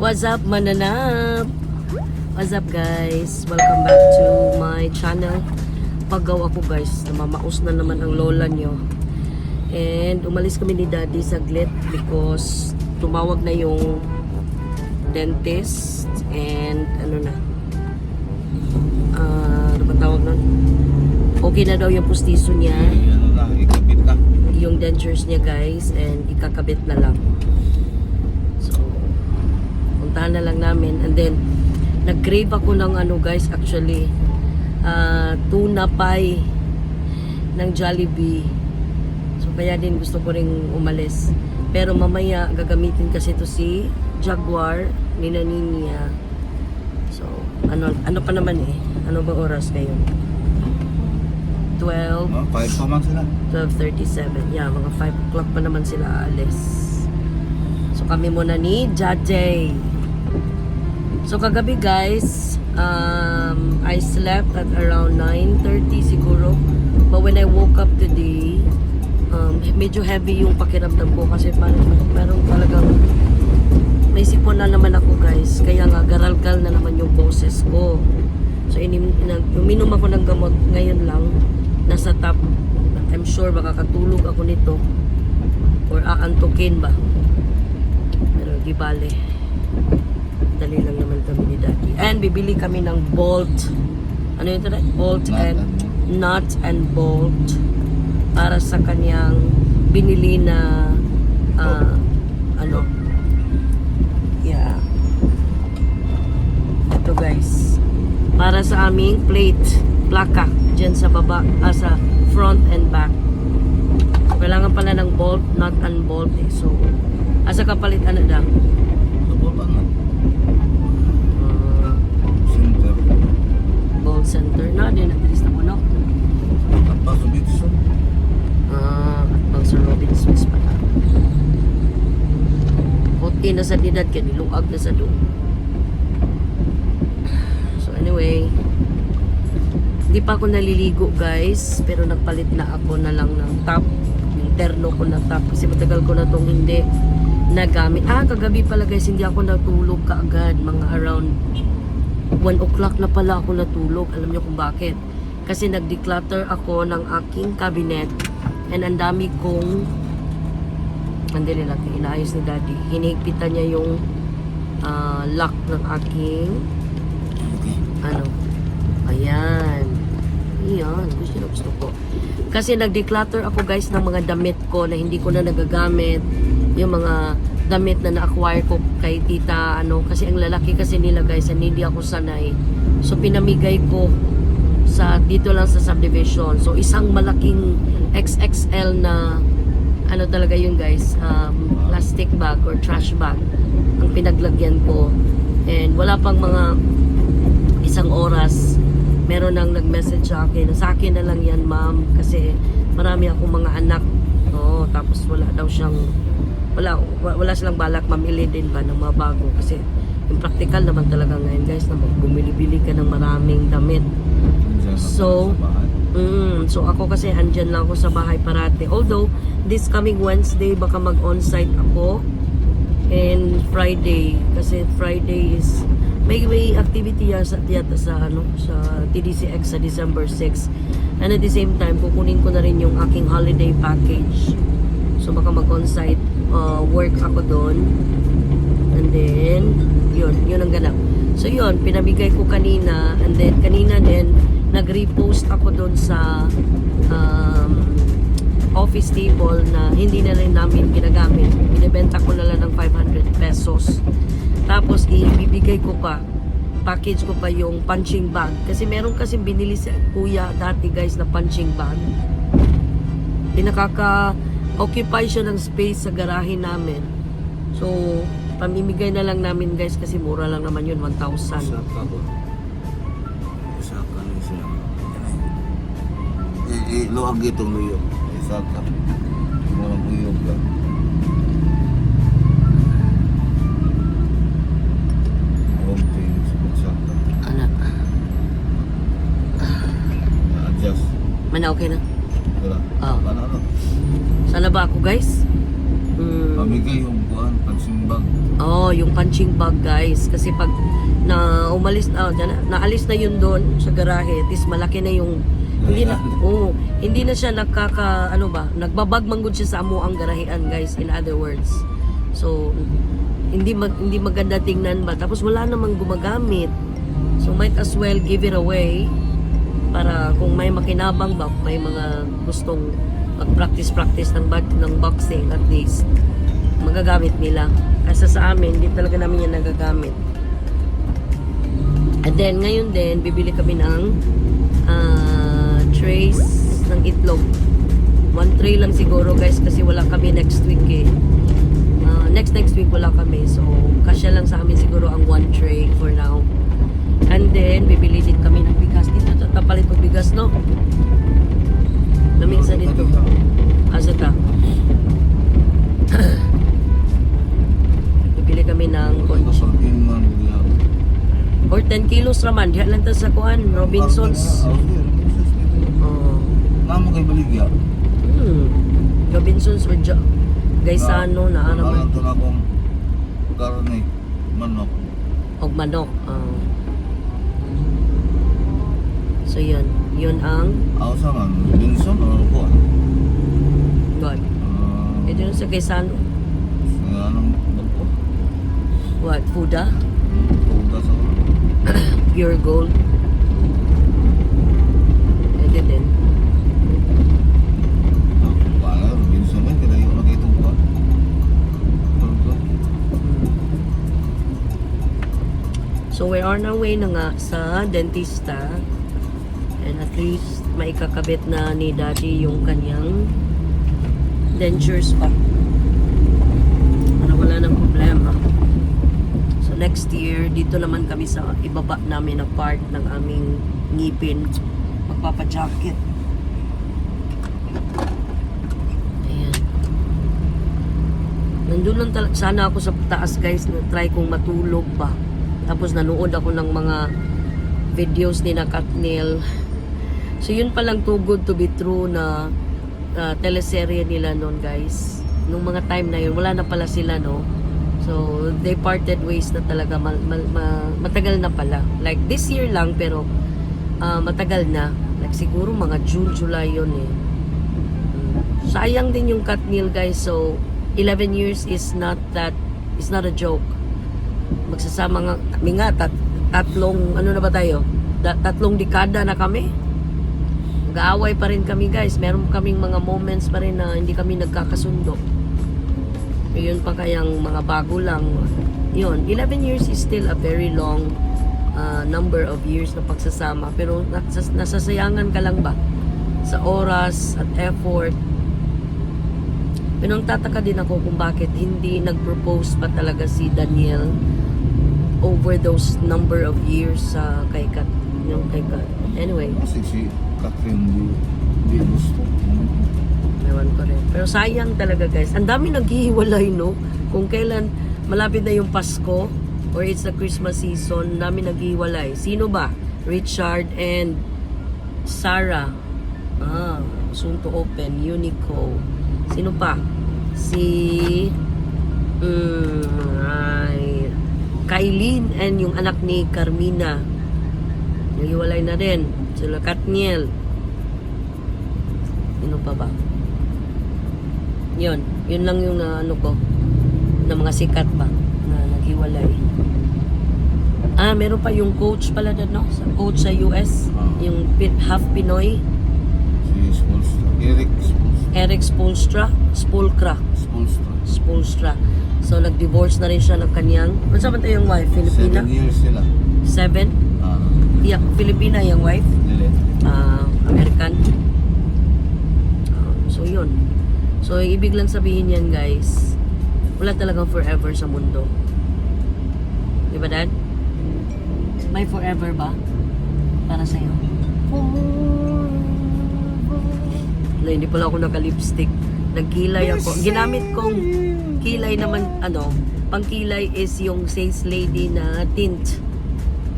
What's up, mananap? What's up, guys? Welcome back to my channel. Paggaw ako, guys. Namamaos na naman ang lola nyo. And umalis kami ni daddy saglit because tumawag na yung dentist and ano na ah ano ba tawag nun? Okay na daw yung pustiso niya Ano yung dentures niya guys and ikakabit na lang puntahan na lang namin and then nag-crave ako ng ano guys actually ah, tuna pie ng Jollibee so kaya din gusto ko ring umalis pero mamaya gagamitin kasi to si Jaguar ni Naninia so ano ano pa naman eh ano ba oras ngayon 12 No, five pa man sila. 12.37. Yeah, mga 5 o'clock pa naman sila aalis. So kami muna ni Jajay. So kagabi guys, um, I slept at around 9.30 siguro. But when I woke up today, um, medyo heavy yung pakiramdam ko kasi parang, parang talagang may sipon na naman ako guys. Kaya nga garalgal na naman yung boses ko. So inim, uminom ako ng gamot ngayon lang. Nasa top. I'm sure makakatulog ako nito. Or aantukin ba. Pero di bale. Dali lang naman kami ni Daddy. And bibili kami ng bolt. Ano yun ito? Bolt and nut and bolt para sa kanyang binili na ah, ano yeah ito guys para sa aming plate plaka dyan sa baba ah, sa front and back kailangan pala ng bolt nut and bolt eh. so asa kapalit ano daw bolt center na din at least na mo no Tapos subit sa. Ah, ang Sir Robin Swiss pala. Puti na sa didad kaya niluag na sa doon. So anyway, hindi pa ako naliligo guys, pero nagpalit na ako na lang ng top, yung terno ko na top kasi matagal ko na tong hindi nagamit. Ah, kagabi pala guys, hindi ako natulog kaagad, mga around 1 o'clock na pala ako natulog. Alam niyo kung bakit? Kasi nag-declutter ako ng aking cabinet and ang dami kong andili lang, inaayos ni daddy. Hinigpitan niya yung ah, lock ng aking ano, ayan. Ayan, gusto na gusto ko. Kasi nag-declutter ako guys ng mga damit ko na hindi ko na nagagamit. Yung mga damit na na-acquire ko kay tita, ano, kasi ang lalaki kasi nila guys, and hindi ako sanay. So pinamigay ko sa dito lang sa subdivision. So isang malaking XXL na ano talaga yun guys, um, plastic bag or trash bag ang pinaglagyan ko. And wala pang mga isang oras meron nang nag-message sa akin sa akin na lang yan ma'am kasi marami akong mga anak oh, tapos wala daw siyang wala, wa- wala silang balak mamili din ba ng mga bago kasi yung practical naman talaga ngayon guys na bumili-bili ka ng maraming damit So, Mm, so ako kasi andyan lang ako sa bahay parate. Although, this coming Wednesday, baka mag-on-site ako. And Friday, kasi Friday is, may, may activity yan sa, tiyata sa, ano, sa TDCX sa December 6. And at the same time, kukunin ko na rin yung aking holiday package. So baka mag-on-site uh, work ako doon. And then, yun, yun ang ganap. So yun, pinabigay ko kanina. And then, kanina din, nag-repost ako doon sa um, office table na hindi na rin namin ginagamit. Binibenta ko na lang ng 500 pesos. Tapos, ibibigay ko pa package ko pa yung punching bag. Kasi meron kasi binili sa kuya dati guys na punching bag. Di nakaka-occupy siya ng space sa garahe namin. So, pamimigay na lang namin guys kasi mura lang naman yun, 1,000. Isa ka ba? Isa ka na siya. Eh, eh, luag itong luyog. Isa ka. Walang luyog ka. Okay, isa ka. Anak, Na-adjust. man okay na. Wala. Ah. Ano, ano? Sana ba ako guys? Hmm. Pamigay yung buwan. punching bag. Oh, yung punching bag guys. Kasi pag na umalis na, na naalis na yun doon sa garahe, at least malaki na yung hindi na oh, hindi na siya nagkaka ano ba, nagbabag manggod siya sa amo ang garahean guys in other words. So hindi mag, hindi maganda tingnan ba tapos wala namang gumagamit. So might as well give it away para kung may makinabang ba, may mga gustong mag-practice-practice ng, ng boxing at least magagamit nila. Kasi sa amin, hindi talaga namin yan nagagamit. And then, ngayon din, bibili kami ng ah, trays ng itlog. One tray lang siguro guys kasi wala kami next week eh. Ah, next next week wala kami. So, kasya lang sa amin siguro ang one tray for now. And then, bibili din kami ng bigas. Dito, tapalit ng bigas, no? Naminsan dito. Asa ta? bibili kami ng Ito sa nila. or 10 kilos raman. Diyan lang ta sa kuan, Robinsons. Ah. Oh. Namo kay baligya. Hmm. Robinsons or ja Gaisano na ano man. Nalang to na akong karne, manok. Og manok. Oh. So yun. Yun ang Ako sa man, Binson o ano ko? God. Ah, Ito yung sa Gaisano. Nga anong bagpo? What? Fuda? Tugas ako. Pure gold. Ito din. So we're on our way na nga sa dentista. At least maikakabit na ni daddy yung kanyang dentures pa. Para wala nang problema. So next year, dito naman kami sa ibaba namin na part ng aming ngipin. Magpapajacket. Ayan. Nandun lang talaga. Sana ako sa taas guys na try kong matulog ba. Tapos nanood ako ng mga videos ni na Katnil. So yun palang too good to be true na uh, teleserye nila noon guys. Nung mga time na yun, wala na pala sila no. So they parted ways na talaga mal, mal, ma- matagal na pala. Like this year lang pero ah, matagal na. Like siguro mga June, July yun eh. Mm. Sayang din yung Katnil guys. So 11 years is not that is not a joke magsasama nga kami nga tat, tatlong ano na ba tayo tatlong dekada na kami mag-aaway pa rin kami guys. Meron kaming mga moments pa rin na hindi kami nagkakasundo. Yun pa kayang mga bago lang. Yun 11 years is still a very long uh, number of years na pagsasama. Pero nasas- nasasayangan ka lang ba? Sa oras at effort. Pero tataka din ako kung bakit hindi nag-propose pa talaga si Daniel over those number of years sa kay Kat, yung kay Kat. Anyway, Kasi si Catherine di, di gusto. ewan ko rin. Pero sayang talaga guys. Ang dami naghihiwalay no. Kung kailan malapit na yung Pasko or it's the Christmas season, dami naghihiwalay. Sino ba? Richard and Sarah. Ah, soon to open. Unico. Sino pa? Si mm, ay, Kailin and yung anak ni Carmina. Naghiwalay na rin. Sila Katniel. Sino pa ba? Yun. Yun lang yung na, ano ko. Na mga sikat ba na naghiwalay. Ah, meron pa yung coach pala doon, no? Sa coach sa US. Ah. Yung half Pinoy. Si Spolstra. Eric Spolstra. Eric Spolstra. Spolkra. Spolstra. Spolstra. So, nag-divorce na rin siya ng kanyang... Ano sa yung wife? Filipina? Seven years sila. Seven? Yeah, Filipina yung wife. dili. ah, American. Ah, so, yun. So, ibig lang sabihin yan, guys, wala talagang forever sa mundo. Di ba, Dad? May forever ba? Para sa'yo? Wala, hindi pala ako naka-lipstick. Nagkilay ako. Ginamit kong kilay naman, ano, pangkilay is yung sales lady na tint.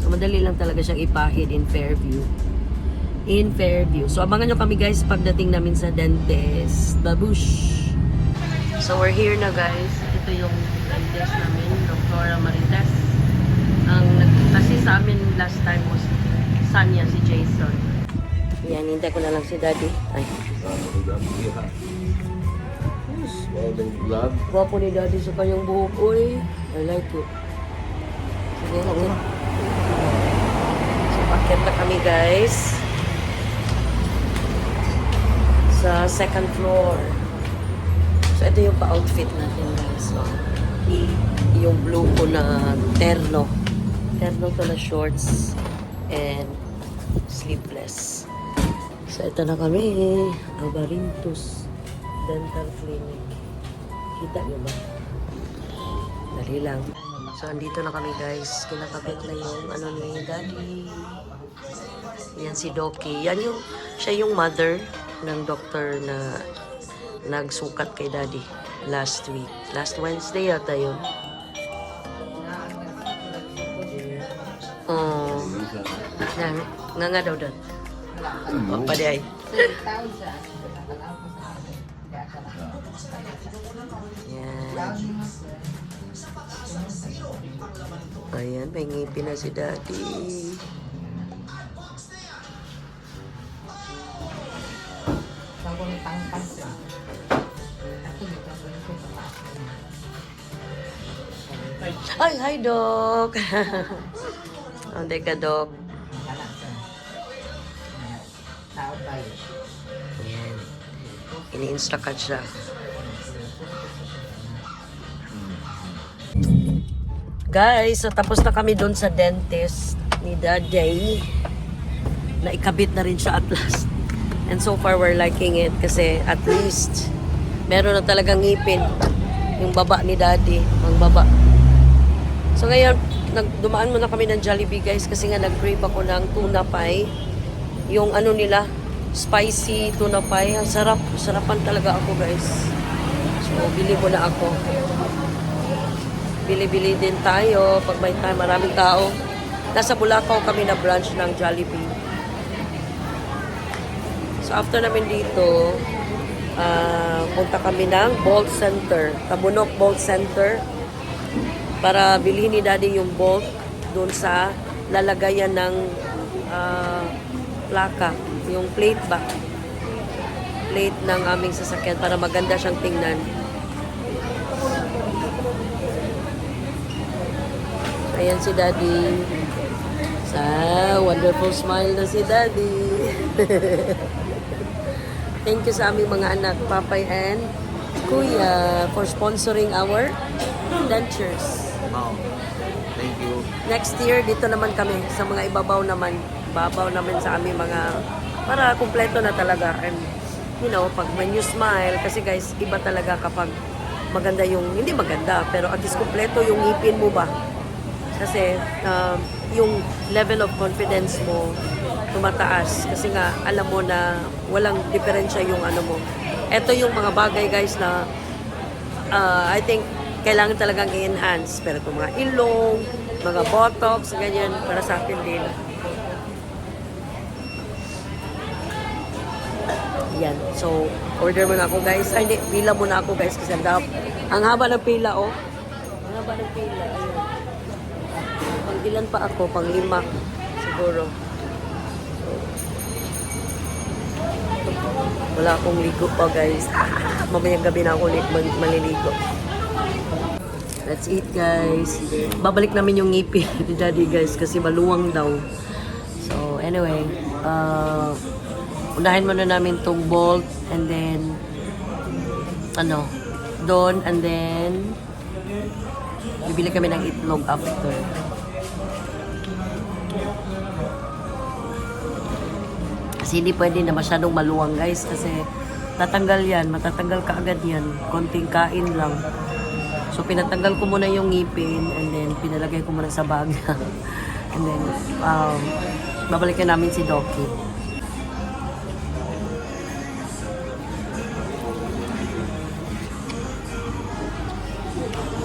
So, madali lang talaga siyang ipahid in Fairview. In Fairview. So, abangan nyo kami guys pagdating namin sa dentist. Babush! So, we're here na guys. Ito yung dentist namin, Dr. Marites. Ang nagkasi sa amin last time was son niya, si Jason. Yan, hintay ko na lang si Daddy. Ay, gwapo ni Daddy sa kanyang buhok. Uy, I like it. Sige, okay. So, paket na kami guys. Sa second floor. So, ito yung pa-outfit natin guys. So, yung blue ko na terno. Terno to na shorts and sleeveless. So, ito na kami. Albarintos Dental Clinic. Kita niyo ba? Dali lang. So, andito na kami guys. Kinakabit na yung ano ni Daddy. Yan si Doki. Yan yung, siya yung mother ng doctor na nagsukat kay Daddy last week. Last Wednesday yata yun. Oh. Nga, nga nga daw doon. Oh, pwede ay. Yan. Ayan, may ngipin na si Daddy. Ay, hi, Doc. Onde ka, Doc? Ayan. Ini-instruct siya. Guys, so tapos na kami doon sa dentist ni Daddy. Naikabit na rin siya at last. And so far, we're liking it kasi at least meron na talagang ngipin yung baba ni Daddy, ang baba. So ngayon, nag- dumaan muna kami ng Jollibee guys kasi nga nag-crave ako ng tuna pie. Yung ano nila, spicy tuna pie. Ang sarap, sarapan talaga ako guys. So, bili muna ako bili-bili din tayo pag may time, maraming tao. Nasa Bulacaw kami na branch ng Jollibee. So after namin dito, ah, punta kami ng Bolt Center, Tabunok Bolt Center para bilhin ni Daddy yung bolt doon sa lalagayan ng ah, plaka, yung plate ba? Plate ng aming sasakyan para maganda siyang tingnan. Ayan si Daddy. Sa wonderful smile na si Daddy. Thank you sa aming mga anak, Papay and Kuya, for sponsoring our dentures. Next year, dito naman kami, sa mga ibabaw naman. Babaw naman sa aming mga, para kumpleto na talaga. And, you know, pag when you smile, kasi guys, iba talaga kapag maganda yung, hindi maganda, pero at least kumpleto yung ngipin mo ba? Kasi um, yung level of confidence mo tumataas kasi nga alam mo na walang diferensya yung ano mo. Ito yung mga bagay guys na uh, I think kailangan talagang i-enhance. Pero itong mga ilong, mga botox, ganyan, para sa akin din. Yan. So, order muna ako guys. Ay, hindi, pila muna ako guys kasi ang, haba ng pila, oh. Ang haba ng pila. Ayun. Pang ilan pa ako? Pang lima. Siguro. Wala akong ligo pa guys. Mamayang gabi na ako maliligo. Let's eat guys. Babalik namin yung ngipin ni daddy guys kasi maluwang daw. So anyway, uh, unahin muna namin tong bolt and then ano, doon and then bibili kami ng itlog after. Kasi hindi pwede na masyadong maluwang guys kasi tatanggal yan, matatanggal ka agad yan. Konting kain lang. So pinatanggal ko muna yung ngipin and then pinalagay ko muna sa bag. and then um, babalikan namin si Doki.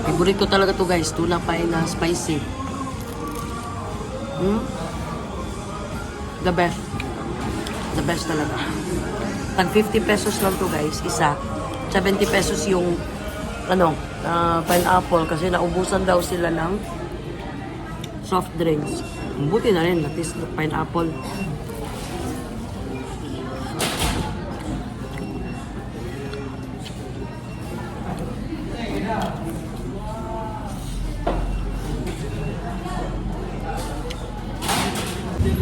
Favorite ko talaga to guys, tuna pie na spicy. Hmm? The best. The best talaga. Tag 50 pesos lang to guys, isa. 70 pesos yung ano, ah, pineapple kasi naubusan daw sila ng soft drinks. Buti na rin, at least pineapple.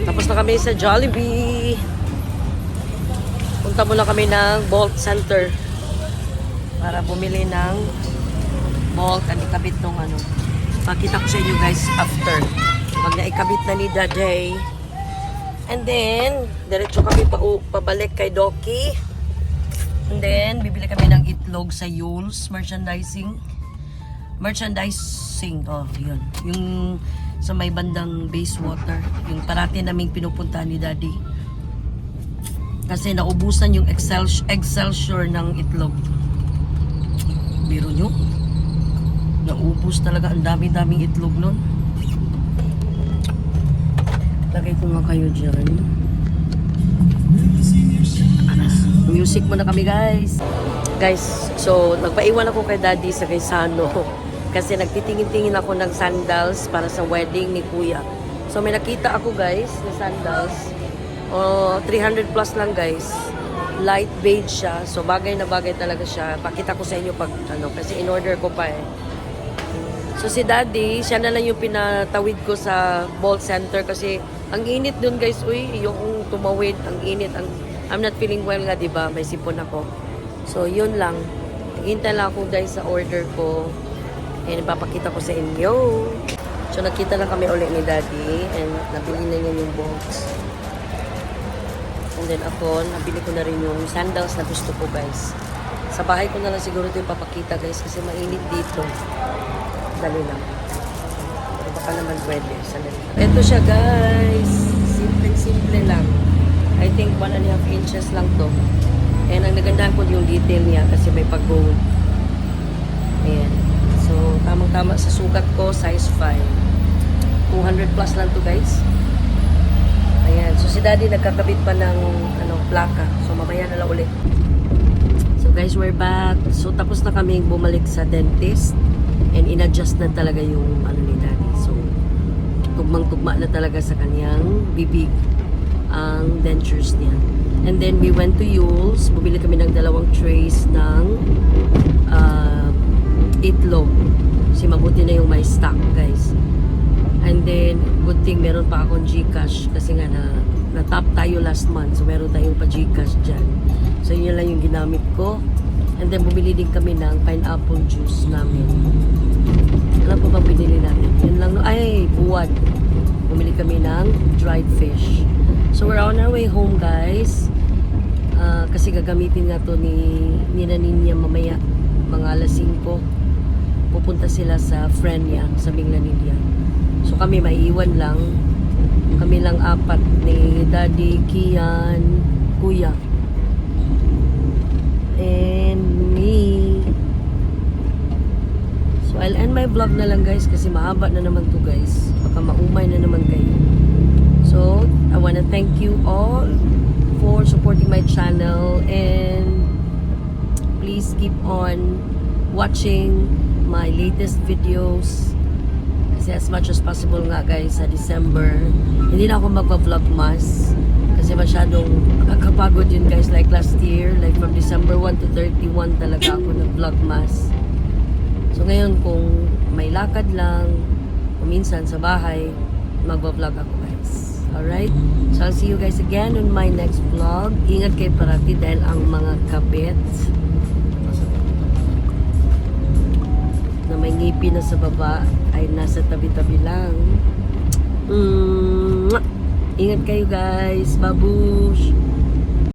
Tapos na kami sa Jollibee. Punta muna kami ng Bolt Center para bumili ng Bolt at ikabit tong ano. Pakita ko sa inyo guys after. Pag naikabit na ni Daday. And then, diretso kami pa pabalik kay Doki. And then, bibili kami ng itlog sa Yules Merchandising. Merchandising, oh, yun. Yung sa may bandang Basewater. Yung parati naming pinupunta ni Daddy. Kasi naubusan yung Excel, Excelsior ng itlog. Biro nyo? Naubos talaga. Ang dami-daming itlog nun. Lagay ko nga kayo dyan. Music muna kami guys. Guys, so nagpaiwan ako kay daddy sa Quezano. Kasi nagtitingin-tingin ako ng sandals para sa wedding ni kuya. So may nakita ako guys na sandals. Oh, 300 plus lang guys. Light beige siya. So bagay na bagay talaga siya. Pakita ko sa inyo pag ano kasi in order ko pa eh. So si daddy, siya na lang yung pinatawid ko sa ball center kasi ang init dun guys, uy, yung tumawid, ang init, ang I'm not feeling well nga, 'di ba? May sipon ako. So yun lang. Hintay lang ako guys sa order ko. And ipapakita ko sa inyo. So nakita lang kami ulit ni daddy and nabili na niya yung box. And then ako, nabili ko na rin yung sandals na gusto ko guys. Sa bahay ko na lang siguro ito ipapakita guys kasi mainit dito. Dali lang. Pero baka naman pwede. Sandali. Ito siya guys. Simple-simple lang. I think one and a half inches lang to. And ang nagandahan ko yung detail niya kasi may pag-gold. Ayan. So, tamang-tama sa sukat ko, size 5. 200 plus lang to guys. Ayan. So, si daddy nagkakabit pa ng ano, plaka. So, mamaya na lang ulit. So, guys, we're back. So, tapos na kami bumalik sa dentist. And in-adjust na talaga yung ano ni daddy. So, tugmang-tugma na talaga sa kanyang bibig ang dentures niya. And then, we went to Yule's. Bumili kami ng dalawang trays ng uh, itlog. Kasi mabuti na yung may stock, guys. And then, good thing meron pa akong Gcash kasi nga na, na-top tayo last month. So, meron tayong pa Gcash dyan. So, yun lang yung ginamit ko. And then, bumili din kami ng pineapple juice namin. Alam po bang binili namin? Yun lang. Ay, buwan. Bumili kami ng dried fish. So, we're on our way home, guys. Ah, kasi gagamitin nga to ni Nina Ninya mamaya. Mga alas 5. Pupunta sila sa friend niya, sa Binglanilla. So, kami maiiwan lang. Kami lang apat ni Daddy, Kian, Kuya. And me. So, I'll end my vlog na lang guys kasi mahaba na naman to guys. Baka maumay na naman kayo. So, I wanna thank you all for supporting my channel and please keep on watching my latest videos kasi as much as possible nga guys sa December hindi na ako magpa-vlog mas kasi masyadong nakakapagod yun guys like last year like from December 1 to 31 talaga ako nag-vlog mas so ngayon kung may lakad lang kung minsan sa bahay magpa-vlog ako guys alright so I'll see you guys again on my next vlog ingat kayo parati dahil ang mga kabit na may ngipin na sa baba ay nasa tabi-tabi lang. Mm, Ingat kayo guys. Babush!